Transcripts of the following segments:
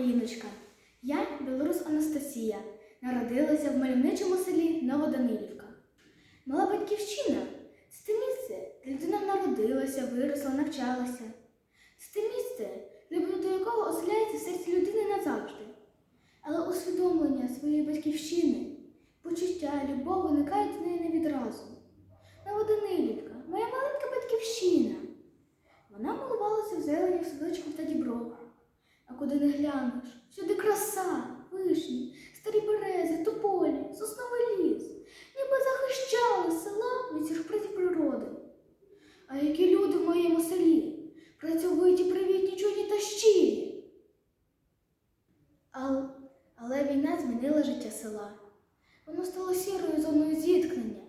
Україночка. Я білорус Анастасія. Народилася в мальовничому селі Новоданилівка. Мала батьківщина це те місце, де людина народилася, виросла, навчалася. Це те місце, до якого оселяється в серці людини назавжди. Але усвідомлення своєї батьківщини, почуття, любов виникають в неї не відразу. Новоданилівка, моя маленька батьківщина. Вона малувалася в зелені в садочку та дібровах. А куди не глянеш, всюди краса, вишні, старі берези, тополі, сосновий ліс, ніби захищали села від сюрпризів природи. А які люди в моєму селі, працьовиті, привітні, чуйні та щирі. Але, але війна змінила життя села. Воно стало сірою зоною зіткнення,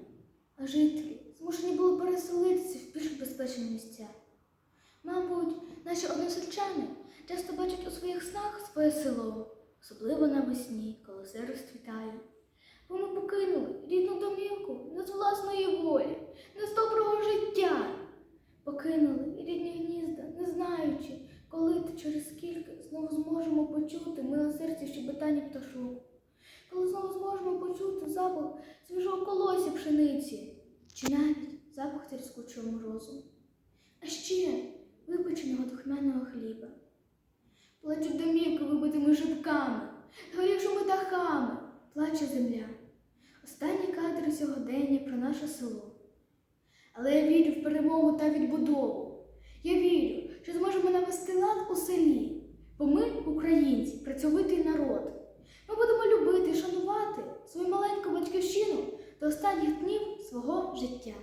а жителі змушені були переселитися в більш безпечні місця. Мабуть, наші односельчани часто бачать у своїх снах своє село, особливо навесні, коли все розцвітає. Бо ми покинули рідну домівку не з власної волі, не з доброго життя. Покинули рідні гнізда, не знаючи, коли та через скільки знову зможемо почути миле серці щебетання пташок, коли знову зможемо почути запах свіжого колосся пшениці, чи навіть запах тріскучого морозу. А ще випеченого духмяного хліба. Плачуть домівки вибитими шибками, горівшими дахами, плаче земля. Останні кадри сьогодення про наше село. Але я вірю в перемогу та відбудову. Я вірю, що зможемо навести лад у селі, бо ми, українці, працьовитий народ. Ми будемо любити і шанувати свою маленьку батьківщину до останніх днів свого життя.